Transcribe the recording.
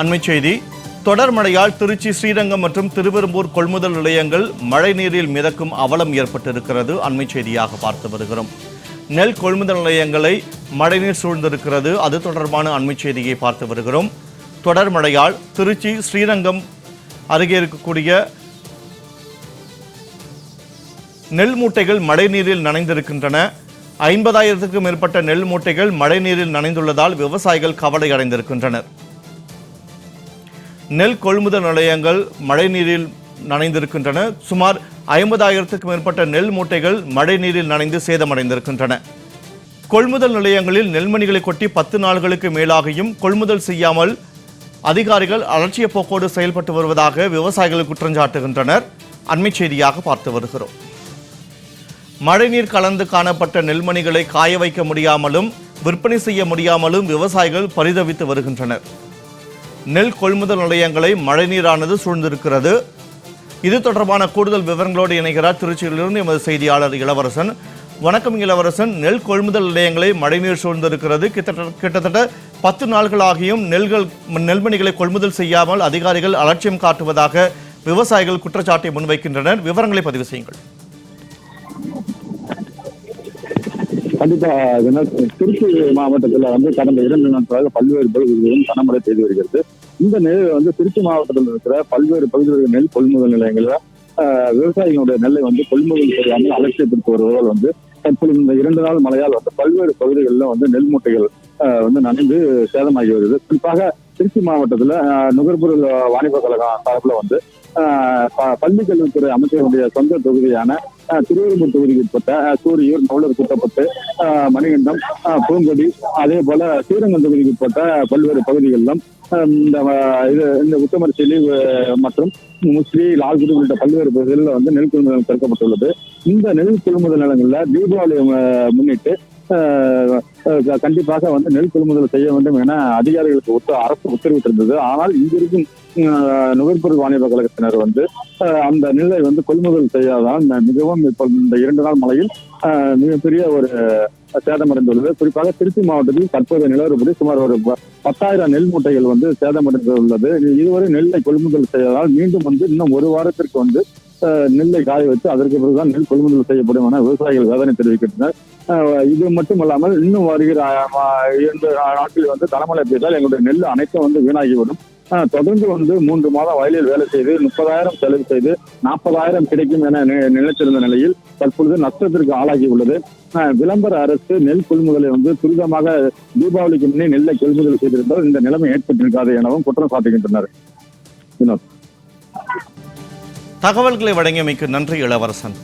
அண்மைச் செய்தி. தொடர் மழையால் திருச்சி ஸ்ரீரங்கம் மற்றும் திருவெரும்பூர் கொள்முதல் நிலையங்கள் மழை நீரில் மிதக்கும் அவலம் ஏற்பட்டிருக்கிறது. அண்மைச் செய்தியாக பார்த்து வருகிறோம். நெல் கொள்முதல் நிலையங்களை மழைநீர் சூழ்ந்திருக்கிறது. அது தொடர்பான அண்மைச் செய்தியை பார்த்து வருகிறோம். தொடர் மழையால் திருச்சி ஸ்ரீரங்கம் அருகே இருக்கக்கூடிய நெல் மூட்டைகள் மழைநீரில் நனைந்திருக்கின்றன. ஐம்பதாயிரத்துக்கும் மேற்பட்ட நெல் மூட்டைகள் மழைநீரில் நனைந்துள்ளதால் விவசாயிகள் கவலை அடைந்திருக்கின்றனர். நெல் கொள்முதல் நிலையங்கள் மழைநீரில் நனைந்திருக்கின்றன. சுமார் ஐம்பதாயிரத்துக்கும் மேற்பட்ட நெல் மூட்டைகள் மழைநீரில் நனைந்து சேதமடைந்திருக்கின்றன. கொள்முதல் நிலையங்களில் நெல்மணிகளை கொட்டி பத்து நாள்களுக்கு மேலாகியும் கொள்முதல் செய்யாமல் அதிகாரிகள் அலட்சிய போக்கோடு செயல்பட்டு வருவதாக விவசாயிகள் குற்றஞ்சாட்டுகின்றனர் அண்மைச் செய்தியாக பார்த்து வருகிறோம். மழைநீர் கலந்து காணப்பட்ட நெல்மணிகளை காய வைக்க முடியாமலும் விற்பனை செய்ய முடியாமலும் விவசாயிகள் பரிதவித்து வருகின்றனர். நெல் கொள்முதல் நிலையங்களை மழைநீரானது சூழ்ந்திருக்கிறது. இது தொடர்பான கூடுதல் விவரங்களோடு இணைகிறார் திருச்சியிலிருந்து எமது செய்தியாளர் இளவரசன். வணக்கம் இளவரசன். நெல் கொள்முதல் நிலையங்களை மழைநீர் சூழ்ந்திருக்கிறது. கிட்டத்தட்ட கிட்டத்தட்ட பத்து நாள்களாகியும் நெல்கள் நெல்மணிகளை கொள்முதல் செய்யாமல் அதிகாரிகள் அலட்சியம் காட்டுவதாக விவசாயிகள் குற்றச்சாட்டை முன்வைக்கின்றனர். விவரங்களை பதிவு செய்யுங்கள். கண்டிப்பா திருச்சி மாவட்டத்துல வந்து கடந்த இரண்டு நாட்களாக பல்வேறு பகுதிகளிலும் கனமழை பெய்து வருகிறது. இந்த நிலையில வந்து திருச்சி மாவட்டத்தில் இருக்கிற பல்வேறு பகுதிகளில் நெல் கொள்முதல் நிலையங்களில் விவசாயிகளுடைய நெல்லை வந்து கொள்முதல் செய்யாமல் அலட்சியப்படுத்தி வருவதால் வந்து தற்போது இந்த இரண்டு நாள் மழையால் வந்து பல்வேறு பகுதிகளில் வந்து நெல் மூட்டைகள் வந்து நனைந்து சேதமாகி வருது குறிப்பாக திருச்சி மாவட்டத்துல ஆஹ், நுகர்பொருள் வாணிப கழகம் சார்பில் வந்து பள்ளி கல்வித்துறை அமைச்சருடைய சொந்த தொகுதியான திருவெரும்பூர் தொகுதிக்கு உட்பட்ட சூரியூர் நவுலர் குட்டப்பட்டு மணிகண்டம் பூங்கொடி அதே போல ஸ்ரீரங்கம் தொகுதிக்கு உட்பட்ட பல்வேறு பகுதிகளிலும் இந்த இது இந்த உத்தமரிசெலி மற்றும் முஸ்லி லால்குடி உள்ளிட்ட பல்வேறு பகுதிகளில் வந்து நெல் கொள்முதல் திறக்கப்பட்டுள்ளது இந்த நெல் கொள்முதல் நிலங்களில் தீபாவளியை முன்னிட்டு கண்டிப்பாக வந்து நெல் கொள்முதல் செய்ய வேண்டும் என அதிகாரிகளுக்கு ஒத்து அரசு உத்தரவிட்டிருந்தது. ஆனால் இங்கிருக்கும் நுகர்பொருள் வாணிப கழகத்தினர் வந்து ஆஹ், அந்த நெல்லை வந்து கொள்முதல் செய்யாததால் மிகவும் இப்போ இந்த இரண்டு நாள் மழையில் ஆஹ், மிகப்பெரிய ஒரு சேதமடைந்துள்ளது. குறிப்பாக திருச்சி மாவட்டத்தில் தற்போதைய நிலவரப்படி சுமார் ஒரு ப- பத்தாயிரம் நெல் மூட்டைகள் வந்து சேதமடைந்துள்ளது. இதுவரை நெல்லை கொள்முதல் செய்வதால் மீண்டும் வந்து இன்னும் ஒரு வாரத்திற்கு வந்து நெல்லை காய வச்சு அதற்கு பிறகுதான் நெல் கொள்முதல் செய்யப்படும் என விவசாயிகள் வேதனை தெரிவிக்கின்றனர். இது மட்டும் இல்லாமல் இன்னும் வருகிற மா- இரண்டு நாட்களில் வந்து கனமழை பெய்தால் எங்களுடைய நெல் அனைத்தும் வந்து வீணாகிவிடும். ஆஹ், தொடர்ந்து வந்து மூன்று மாதம் வயலில் வேலை செய்து முப்பதாயிரம் செலவு செய்து நாற்பதாயிரம் கிடைக்கும் என நி- நினைத்திருந்த நிலையில் தற்பொழுது நஷ்டத்திற்கு ஆளாகி உள்ளது. ஆஹ், விளம்பர அரசு நெல் கொள்முதலை வந்து துரிதமாக தீபாவளிக்கு முன்னே நெல்லை கொள்முதல் செய்திருந்தால் இந்த நிலைமை ஏற்பட்டிருக்காது எனவும் குற்றம் சாட்டுகின்றனர். வினோத். தகவல்களை வழங்கியமைக்கு நன்றி இளவரசன்.